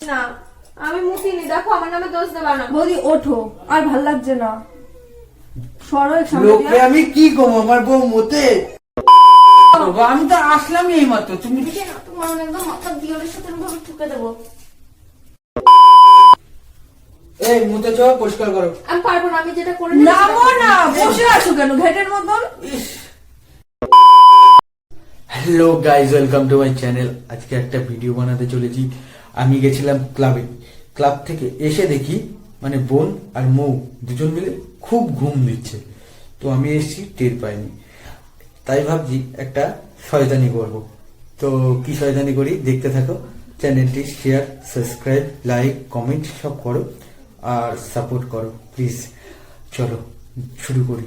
না আমি মুতিনি দেখো আমার নামে দোষ দেবা না। বৌদি ওঠো আর ভালো লাগছে না। সরো লোকে আমি কি কম আমার বউ মতে। আমি তো আসলামই এই মাত্র তুমি দেখে না তোমার একদম মাথা সাথে ভাবে ঠুকে দেবো। এই মুতে চ পরিষ্কার করো। আমি পারব না আমি যেটা করে নামো না বসে আছো কেন? ঘেটের মতন? Hello guys welcome to my channel আজকে একটা ভিডিও বানাতে চলেছি। আমি গেছিলাম ক্লাবে ক্লাব থেকে এসে দেখি মানে বোন আর মৌ দুজন মিলে খুব ঘুম দিচ্ছে। তো আমি এসেছি, টের পাইনি। তাই ভাবছি একটা শয়তানি করব। তো কি শয়তানি করি দেখতে থাকো। চ্যানেলটি শেয়ার সাবস্ক্রাইব লাইক কমেন্ট সব করো আর সাপোর্ট করো। প্লিজ চলো, শুরু করি।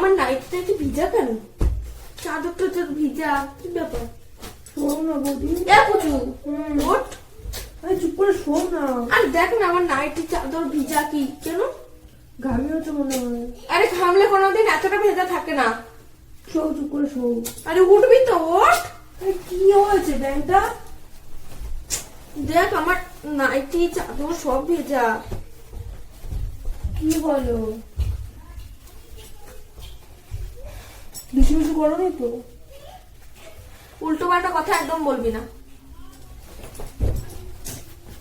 আমার নাইটটা কি ভিজা কেন? চাদর টাদর ভিজা কি ব্যাপার? শোন না বৌদি। এ পুচু ওঠ। আরে চুপ করে শোন না। আর দেখ না আমার নাইটি চাদর ভিজা কি কেন? ঘামি হচ্ছে মনে হয়। আরে ঘামলে কোনোদিন এতটা ভেজা থাকে না। শো চুপ করে শো আরে উঠবি তো আরে কি হয়েছে ব্যাংকটা? দেখ আমার নাইটি চাদর সব ভেজা। কি বলো? বেশি বেশি করো নি তো? উল্টো পাল্টা কথা একদম বলবি না।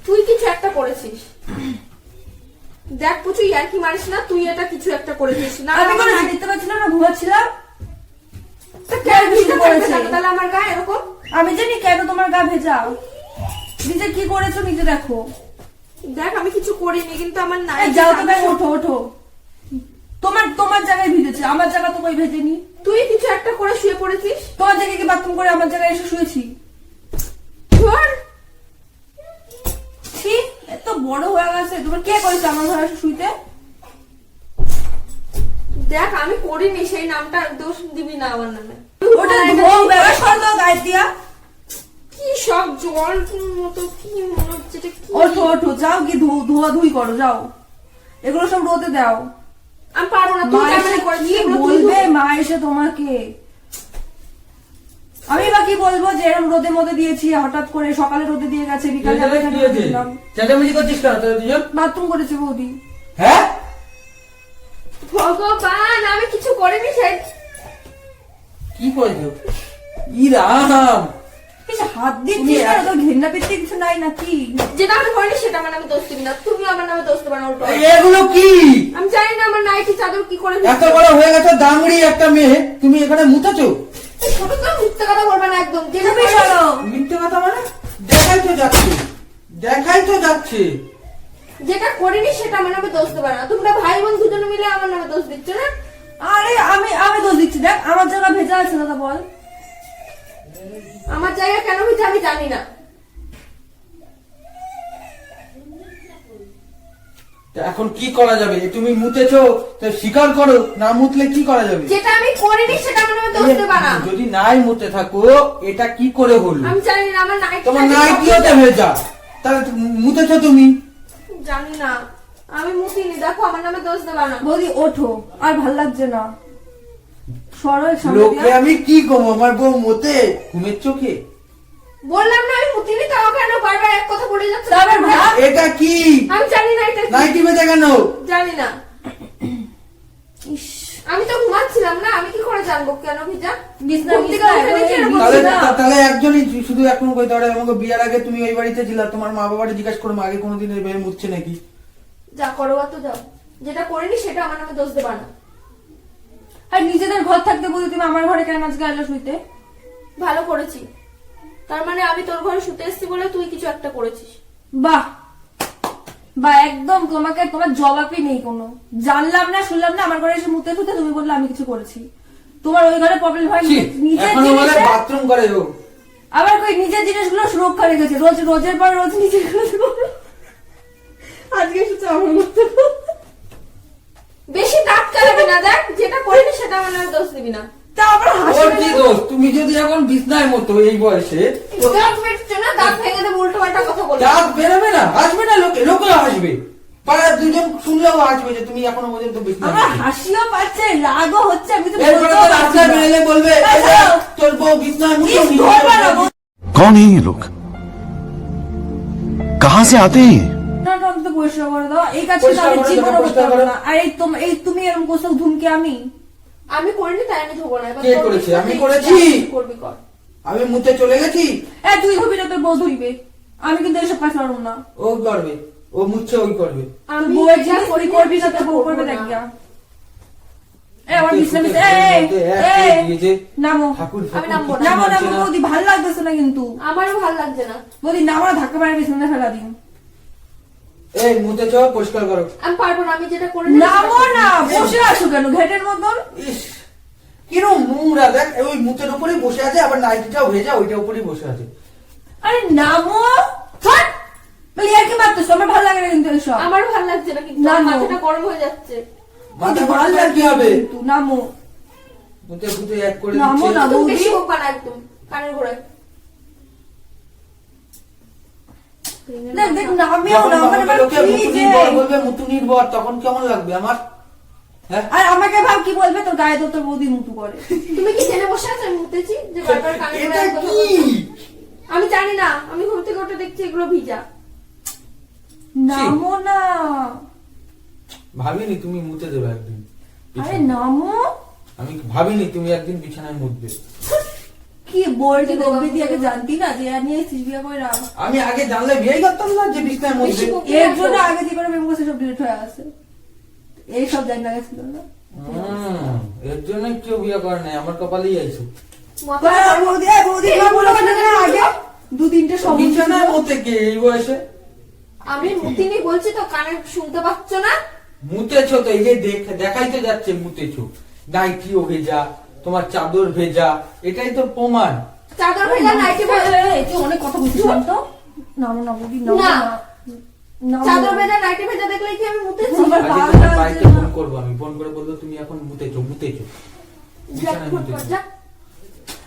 তুই কিছু একটা করেছিস। দেখ পুচু আর কি মারিস না? তুই এটা কিছু একটা করেছিস। না আমি কোনো দেখতে পাচ্ছিলাম না ঘুমাচ্ছিলাম? তা কেন কিছু ভিজা করেছে? তাহলে আমার গায়ে এরকম? আমি জানি কেন তোমার গা ভেজা। নিজে কি করেছ নিজে দেখো। দেখ আমি কিছু করিনি কিন্তু আমার নাইটি যাও তো ওঠো ওঠো। তোমার তোমার জায়গায় ভিজেছে। আমার জায়গা তো কই ভেজেনি। তুই কিছু একটা করে শুয়ে পড়েছিস? তোমার জায়গায় বাথরুম করে আমার জায়গায় এসে শুয়েছি। এত বড় হয়ে গেছে। তোমার কে করেছে আমার ঘরে শুইতে? দেখ আমি করিনি সেই নামটা দোষ দিবি না আমার নামে। ওটা ধোও ব্যবহার দাও গায়ে দিয়া। কি সব জল মতো কি মনে হচ্ছে? ওঠো ওঠো যাও কি ধোয়া ধুই করো যাও। এগুলো সব রোদে দাও। আমি পারব না তুই ক্যামেরা কি বলবে? মা এসে তোমাকে আমি বা কি বলব যে এরকম রোদের মধ্যে দিয়েছি হঠাৎ করে সকালে রোদে দিয়ে গেছে বিকালে রোদে চেঁচামেচি করছিস কেন তোরা দুজন? বাথরুম করেছে বৌদি। হ্যাঁ? ভগবান আমি কিছু করিনি সেই কি করছ? ইরাম! কিছু হাত দিচ্ছিস না তো ঘেন্না পেতে কিছু নাই নাকি? যেটা আমি করিনি সেটা আমার নামে দোষ দিবি না। তুমি আমার নামে দোষ দেবে না উল্টো এগুলো কি? আমি জানি না আমার নাইটি চাদর কি করে এত বড় হয়ে গেছে দামড়ি একটা মেয়ে তুমি এখানে মুতেছো ছোট তো মিথ্যে কথা বলবে না একদম। যেটা মিথ্যে কথা মানে? দেখাই তো যাচ্ছে। দেখাই তো যাচ্ছে। যেটা করিনি সেটা আমার নামে দোষ দেবে না। তোমরা ভাই বোন দুজনে মিলে আমার নামে দোষ দিচ্ছ না? আরে আমি আমি দোষ দিচ্ছি। দেখ আমার জায়গা ভেজা আছে দাদা বল। আমার জায়গা কেন হয়েছে আমি জানি না। এখন কি করা যাবে? তুমি মুতেছো তো স্বীকার করো না মুতলে কি করা যাবে? যেটা আমি করিনি সেটা আমার নামে দোষ দেবে না। যদি নাই মুতে থাকো এটা কি করে হলো? আমি জানি না আমার নাইটি তোমার নাইটি হতে ভেজা তাহলে মুতেছো তুমি। জানি না আমি মুতিনি দেখো আমার নামে দোষ দেবে না। বৌদি ওঠো আর ভালো লাগছে না। সরো এর সামনে লোকে আমি কি কম আমার বউ মতে ঘুমের চোখে? বললাম না আমি মুতিনি তাও কেন বারবার এক কথা বলে যাচ্ছে। এটা কি? আমি জানি না এটা কি। নাইটি বেজে কেন? জানি না। আমি তো ঘুমাচ্ছিলাম না আমি কি করে জানব কেন ভিজা? তাহলে একজনই শুধু এখন আমাকে বিয়ার আগে তুমি ওই বাড়িতে ছিলা তোমার মা বাবাটা জিজ্ঞাসা করো আগে কোনোদিন এই মেয়ে মুচ্ছে নাকি? যা করো তো যাও। যেটা করিনি সেটা আমার নামে দোষ দেবা না। আর নিজেদের ঘর থাকতে বলি তুমি আমার ঘরে কেন আজকে আলো শুইতে? ভালো করেছি। তার মানে আমি তোর ঘরে শুতে এসেছি বলে তুই কিছু একটা করেছিস। বাহ। বা একদম তোমাকে তোমার জবাবই নেই কোনো। জানলাম না শুনলাম না আমার ঘরে এসে মুতে ফুতে তুমি বললে আমি কিছু করেছি। তোমার ওই ঘরে প্রবলেম হয় নিজের এখনও বলে বাথরুম করে আবার কই নিজের জিনিসগুলো সুরক্ষা রেখেছে। রোজ রোজের পর রোজ নিজের আজকে এসেছে আমার মতো। বেশি দাঁত কালাবি না দেখ যেটা করিনি সেটা আমার নামে দোষ দিবি না তা আবার হাসি ওর কি দোষ তুমি যদি এখন বিছনায় মতো এই বয়সে ও- দাঁত মেটছে না দাঁত ভেঙে দেবো উল্টো পাল্টা কথা বলে দাঁত বেরোবে না আসবে না লোকে লোকেও আসবে পাড়ার দুজন শুনলেও আসবে যে তুমি এখনো পর্যন্ত বিছনায় আমার মতো। হাসিও পাচ্ছে রাগও হচ্ছে আমি কিছু এরপরে বলতেও তো পারছি রাস্তায় না। বেরোলে বলবে এই "এই যে, দাও। তোর বউ বিছনায় মুতো ইস, ধরবা না, বল- कौन है ये लोग कहां से आते हैं ये? না, না, আমি তো পরিষ্কার করে দাও। এই আমি করে জীবনে করতে পারব না। আর এই তোম- এই তুমি এরকম করছ ধুমকে আমি? আমি করিনি তাই আমি ধোবো না। কে করেছে? আমি করেছি। করবি কর। আমি মুতে চলে গেছি? এ তুই ধুবি না তোর বউ ধুইবে। আমি কিন্তু এসব কাজ পারব না। ও করবে। ও মুচ্ছে ওই করবে। আমি বউয়ের যা করিনি করবি না তোর বউ করবে দেখ করে ধাক্কা মারে বিছনা ফেলা দিন। এই মুতে চ পরিষ্কার করো। আমি পারব না আমি যেটা করে নামো না বসে আছো কেন? ঘেটের মতন? কিরম নোংরা দেখ ওই মুতের উপরেই বসে আছে আবার নাইটিটাও ভেজা ওইটার উপরেই বসে আছে। আরে নামো! থাক! বলি আর কি মারতেছো আমার ভালো লাগে না কিন্তু এসব। আমারও ভালো লাগছে না কিন্তু না, আমার মাথাটা গরম হয়ে যাচ্ছে। মাথা ভালো ভালো লাগে হবে। নামো। মুতে ফুতে এক করে নামো না। বেশি একদম। কানের ঘোড়ায় দেখ দেখ নামেও না আমার লোকে কি মুতুনির বলবে মুতুনির বর তখন কেমন লাগবে আমার? হ্যাঁ? আর আমাকে ভাব কি বলবে তোর গায়ে তোর বৌদি মুতু করে। তুমি কি জেনে বসে আছো? আমি মুতেছি যে বারবার কানের এটা কি? আমি জানি না আমি ঘুম থেকে উঠে দেখছি এগুলো ভিজা। নামো না। ভাবিনি তুমি মুতে দেবে একদিন। আরে নামো আমি ভাবিনি তুমি একদিন বিছানায় মুতবে। কি বলছি গম্ভীর দিয়ে আগে জানতি না যে আর নিয়ে এসেছিস বিয়ে করে রাখ। আমি আগে জানলে বিয়েই করতাম না যে বেশি বক- এর জন্য আগে যে করে প্রেম করছে সব ডিলিট হয়ে আছে এই সব জানি না ছিল না? এর জন্য কেউ বিয়ে করে নাই আমার কপালেই আইছো মাথা বৌদি বৌদি মা না? আগে দু তিনটে সমস্যা বিছানায় মুতে কে এই বয়সে? আমি মুতিনি বলছি তো কানে শুনতে পাচ্ছ না? মুতেছো তো এই যে দেখ- দেখাই তো যাচ্ছে মুতেছো। নাইটিও ভেজা তোমার চাদর ভেজা এটাই তো প্রমাণ। চাদর ভেজা নাইটি ভেজা এই, অনেক কথা তো। নামো না বৌদি না। না চাদর ভেজা নাইটি ভেজা দেখলেই কি আমি মুতেছি? আমার আজকে ভালো তোমার লাগছে বাড়িতে ফোন করব আমি ফোন করে বলব তুমি এখন মুতেছো মুতেছো।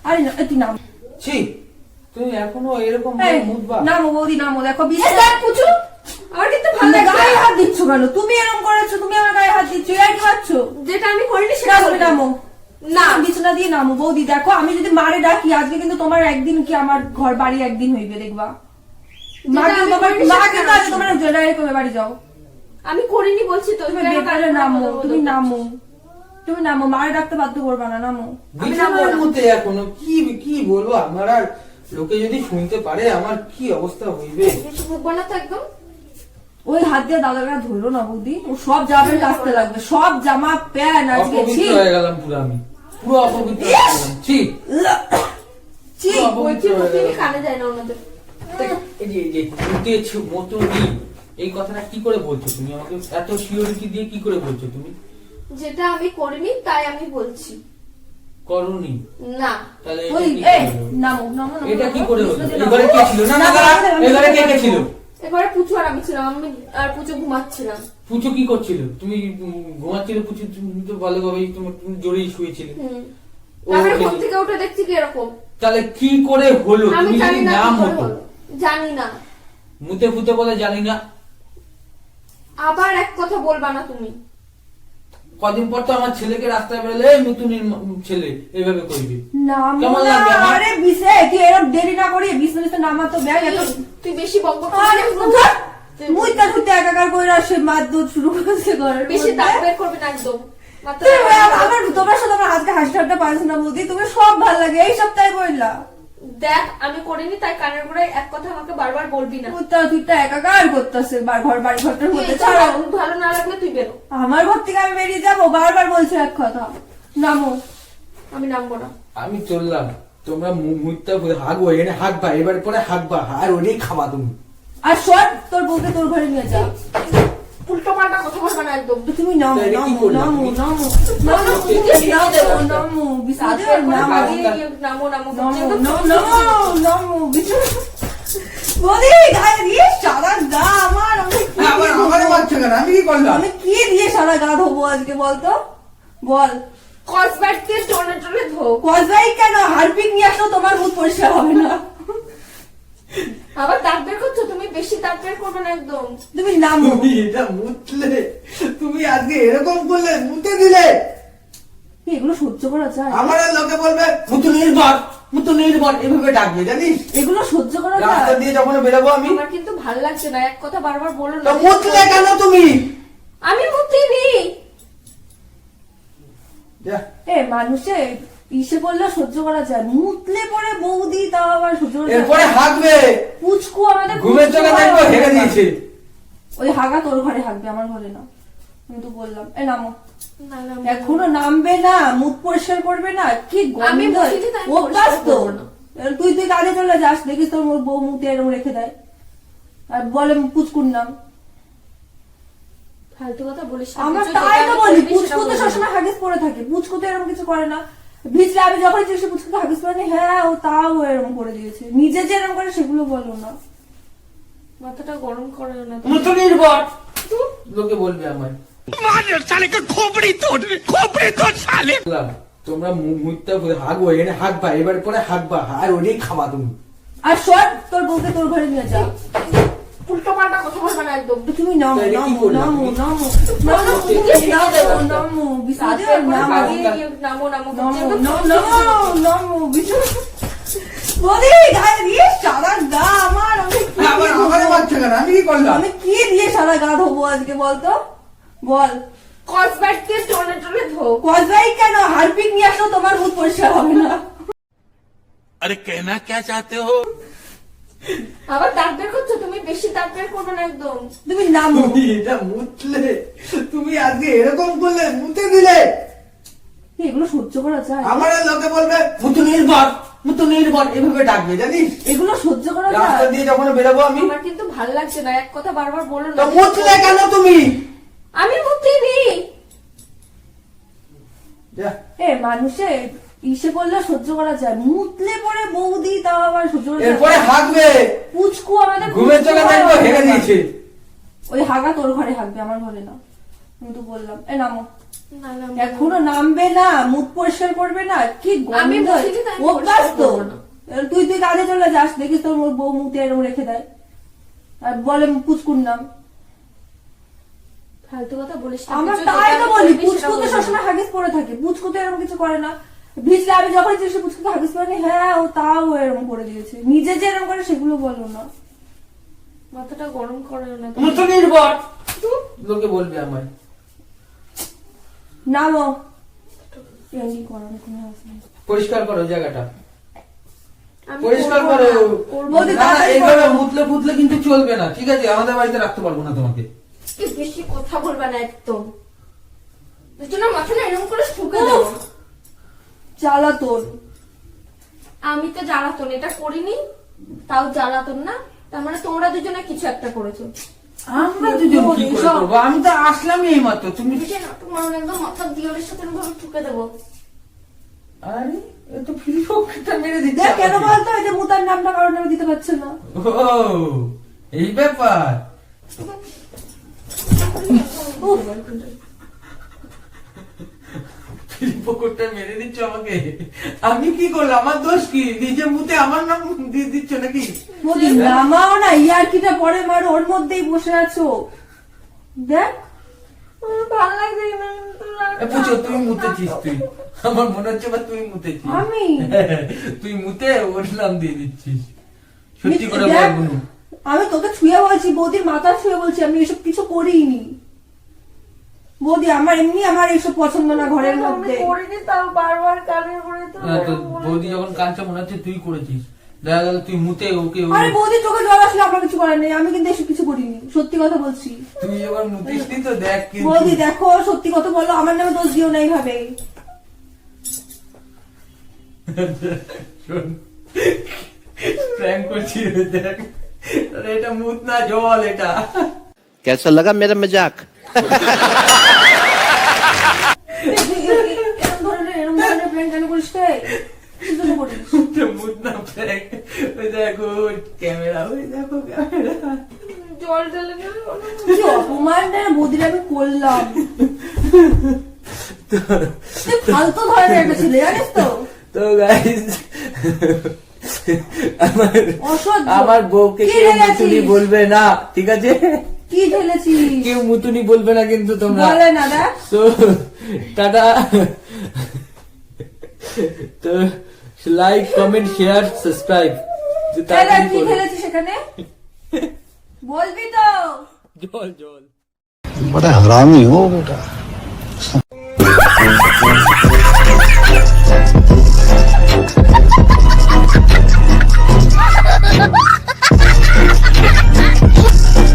আরে না তুই নাম। ছি তুমি এখনও এরকম মুতবা? বৌদি নামো দেখো এই পুচু। আমার কিন্তু ভালো তুমি গায়ে না। হাত দিচ্ছ কেন? তুমি এরকম করেছ তুমি আমার গায়ে হাত দিচ্ছ আর কি পাচ্ছ যেটা আমি করিনি সেটা করবি। নামো। না বিছানা দিয়ে নামো বৌদি দেখো আমি যদি মারে ডাকি আজকে কিন্তু তোমার একদিন কি আমার ঘর বাড়ি একদিন হইবে দেখবা। মা কিন্তু তোমার মা কিন্তু আজ তোমার জেনারেল করে বাড়ি যাও। আমি করিনি বলছি তো তুমি বেকারে নামো তুমি নামো। তুমি নামো মারে ডাকতে বাধ্য করবা না নামো। বিছানার মধ্যে এখনও কি কি বলব? আমার আর লোকে যদি শুনতে পারে আমার কি অবস্থা হইবে? একদম? ওই হাত দিয়ে দাদাটা ধরলো না বৌদি। ও সব জামা কাচতে লাগবে সব জামা প্যান্ট আজকে হয়ে গেলাম পুরো আমি। পুরো অপবিত্র ছি। ছি বলছি অপবিত্র মুতিনি গেলাম। কানে যায় না ওনাদের। এই যে যে মুতেছো মতনি এই কথাটা কি করে বলছো তুমি? আমাকে এত সিওরিটি দিয়ে কি করে বলছো তুমি? যেটা আমি করিনি তাই আমি বলছি। করনি। না। তাহলে ওই এই নামো নামো নামো, এটা কি করে হলো? এবারে কে ছিল? না না না, দাঁড়া, না, না, এবারে কে কে ছিল? এবারে পুচু আর আমি ছিলাম আমি আর পুচু ঘুমাচ্ছিলাম। পুচু কি করছিল? তুমি ঘুমাচ্ছিলে পুচু তুমি তো ভালোভাবেই তুমি তুমি জোরেই শুয়েছিলে। তারপরে ঘুম থেকে উঠে দেখছি কি এরকম। তাহলে কি করে হলো? তুমি জানি না নাম হতো। জানি না। মুতে ফুতে বলে জানি না। আবার এক কথা বলবা না তুমি। কদিন পর তো আমার ছেলেকে রাস্তায় বেরোলে "এই নতুনের ম- ছেলে এইভাবে করবি? কেমন লাগবে আরে বিছে তুই এরকম দেরি না করি বিছনা বিছনা নামা তো ব্যাগ তুই বেশি বক মুইতা খুঁতে একাকার কইরা সে দুধ শুরু করেছে ঘরের বেশি। দাঁত বের করবে না একদম। আমার তোমার সাথে আমার আজকে হাসি ঠাট্টা পারছি না বৌদি তুমি সব ভালো লাগে এই সপ্তাহে বললা দেখ আমি করিনি তাই কানের গোড়ায় এক কথা আমাকে বারবার বলবি না। মুইতা তুইটা একাকার করতেছে ঘর বাড়ি ঘরটার মধ্যে। এই ভালো- না লাগলে তুই বেরো। আমার ঘর থেকে আমি বেরিয়ে যাব বারবার বলছো এক কথা। নামো। আমি নামবো না। আমি চললাম। তোমরা মুহূর্তে হাগবো এখানে হাগবা এবার পরে হাগবা আর ওটাই খাবা তুমি। আর শোন তোর বউকে তোর ঘরে নিয়ে যা উল্টো পাল্টা কথা বলবে না একদম তো তুমি গিয়ে একদম নামো নামো নামো বিছানা বৌদি গায়ে দিয়ে সারা গা আমার আমি কি দিয়ে আমারে ধোবো? কেন আমি কি করলাম আমি কি দিয়ে সারা গা ধোবো আজকে বলতো বল টনে টনে ধো কেন হারপিক নিয়ে আসলেও তোমার মুখ পরিষ্কার হবে না আবার দাঁত বের করছ? তুমি বেশি দাঁত বের করবে না একদম। তুমি নামো। তুমি এটা মুতলে। তুমি আজকে এরকম করলে মুতে দিলে। এগুলো সহ্য করা যায়। আমার লোকে বলবে মুতু নির্ভর মুতু নির্ভর। এভাবে ডাকবে জানিস? এগুলো সহ্য করা রাস্তা দিয়ে যখন বেরোবো আমি আমার কিন্তু ভালো লাগছে না। এক কথা বারবার বলো না। মুতলে কেন তুমি? আমি মুতিনি। এ মানুষে ইসে করলে সহ্য করা যায়। মুতলে পরে বৌদি তাও আবার সহ্য করা এরপরে হাগবে পুচকু আমাদের ঘুমের দেখব। হেরে দিয়েছে। ওই হাগা তোর ঘরে হাগবে আমার ঘরে না। আমি তো বললাম এ নামো। এখনও নামবে না মুখ পরিষ্কার করবে না কি গন্ধ। অভ্যাস তো। তুই তুই কাজে চলে যাস দেখিস তোর মোর বউ মুখে এরকম রেখে দেয়। আর বলে পুচকুর নাম। ফালতু কথা বলিস আমার তাই তো বলি পুচকু তো সবসময় হাগিস পরে থাকে পুচকু তো এরকম কিছু করে না। ভিজলে আমি যখন জিজ্ঞেস মানে হ্যাঁ ও তাও এরকম করে দিয়েছে। নিজে যে এরকম করে সেগুলো বলো না। মাথাটা গরম করে না লোকে বলবে আমায়। মানের খোপড়ি খোপড়ি তোমরা মুহূর্তে হাগ হয়ে গেলে এবার পরে হাগবা আর ওই খাবা তুমি। আর সব তোর বউকে তোর ঘরে নিয়ে যাও উল্টো পাল্টা কথা বলবে না একদম। তুমি নামো নামো নামো নামো। নামো নামো নামো নামো নামো নামো। আমি কি দিয়ে সারা গা ধোবো আজকে বলতো? বল। কসবাইট কেন? হারপিক নিয়ে আসো তোমার মুখ পরিষ্কার হবে না। আরে কেনা কে চাতে হো? আবার দাঁত বের করছ? তুমি বেশি দাঁত বের করবে না একদম। তুমি নামো। তুমি এটা মুতলে। তুমি আজকে এরকম করলে মুতে দিলে। এগুলো সহ্য করা যায়। আমার লোকে বলবে মুতু নির্ভর মুতু নির্ভর এভাবে ডাকবে জানিস? এগুলো সহ্য করা রাস্তা দিয়ে যখন বেরোবো আমি আমার কিন্তু ভালো লাগছে না এক কথা বারবার বলো না। মুতলে কেন তুমি? আমি মুতিনি। এ মানুষে ইসে করলে সহ্য করা যায়। মুতলে পরে বৌদি তাও আবার সহ্য করা এরপরে হাগবে পুচকু আমাদের ঘুমের চোখে দেখব হেরে দিয়েছে। ওই হাগা তোর ঘরে হাগবে আমার ঘরে না। আমি তো বললাম এ নামো। এখনও নামবে না মুখ পরিষ্কার করবে না কি আমি অভ্যাস তো। তুই তুই কাজে চলে যাস দেখিস তোর বউ মুখে এরকম রেখে দেয়। আর বলে পুচকুর নাম। ফালতু কথা বলিস। আমার তাই তো বলি পুচকু তো সবসময় হাগিস পরে থাকে পুচকু তো এরকম কিছু করে না। ভিজলে আমি যখন চেষ্টা পুচকুকে হাগিস পরে নি, হ্যাঁ ও তাও এরকম করে দিয়েছে। নিজে যে এরকম করে সেগুলো বলো না। মাথাটা গরম করে না তো। মুতু নির্ভর। লোকে বলবে আমায়। নামো না। পরিষ্কার করো জায়গাটা। পরিষ্কার করো। না, না। না, না, এইভাবে মুতলে ফুতলে কিন্তু চলবে না ঠিক আছে? আমাদের বাড়িতে রাখতে পারব না তোমাকে। বেশি কথা বলবা না একদম। দুজনের মাথাটা এরকম করে ঠুকে দেবো। জ্বালাতন। আমি তো জ্বালাতন এটা করিনি তাও জ্বালাতন না। তার মানে তোমরা দুজনে কিছু একটা করেছ। আমরা দুজন কি করব? আমি তো আসলামই এই মাত্র তুমি দেখে না তোমার একদম মাথা দিওরের সাথে ভাবে ঠুকে দেবো। আরে এ তো ফ্রি মেরে দিচ্ছে কেন বলতো এই যে মুতার নামটা কারণ আমি দিতে পারছি না। ও এই ব্যাপার। ফ্রি পকেটটা মেরে দিচ্ছ আমাকে? আমি কি করলাম? আমার দোষ কি? নিজে মুতে আমার নাম দিয়ে দিচ্ছ নাকি? নামাও না ইয়ার্কিটা পরে মারো ওর মধ্যেই বসে আছো। দেখ। ভালো লাগছে না, তুই মুতেছিস তুই। আমার মনে হচ্ছে বা তুই মুতেছিস। আমি? তুই মুতে ওর নাম দিয়ে দিচ্ছিস। সত্যি করে বল আমি তোকে ছুঁয়ে বলছি বৌদির মাথা ছুঁয়ে বলছি আমি এসব কিছু করিনি। বৌদি আমার এমনি আমার এসব পছন্দ না ঘরের মধ্যে করিনি তাও বারবার কানে করে তো হ্যাঁ, তো বৌদি যখন কাঁদছে মনে হচ্ছে তুই করেছিস দেখা গেল তুই মুতে ওকে ও- আরে বৌদি চোখে জল আসলে আমার কিছু করার নেই আমি কিন্তু এসব কিছু করিনি সত্যি কথা বলছি তুই যখন মুতিস নি তো দেখ কিন্তু বৌদি দেখো সত্যি কথা বলো আমার নামে দোষ দিও না এইভাবে শোন প্র্যাঙ্ক করছি রে, দেখ আরে এটা মুত না জল এটা कैसा लगा मेरा मजाक ক্যামেরা ওই দেখো ক্যামেরা। জল ঢেলে আমি করলাম। তুই ফালতু ধরনের একটা ছেলে জানিস তো? তো গাইস আমার আমার বউকে কেউ? মুতুনি বলবে না ঠিক আছে? কি ঢেলেছিস? কেউ মুতুনি বলবে না কিন্তু তোমরা। বলে না তো টাটা। তো লাইক কমেন্ট শেয়ার সাবস্ক্রাইব সেখানে বলবি তো জল জল बड़ा हरामी हो बेटा Ha ha ha ha!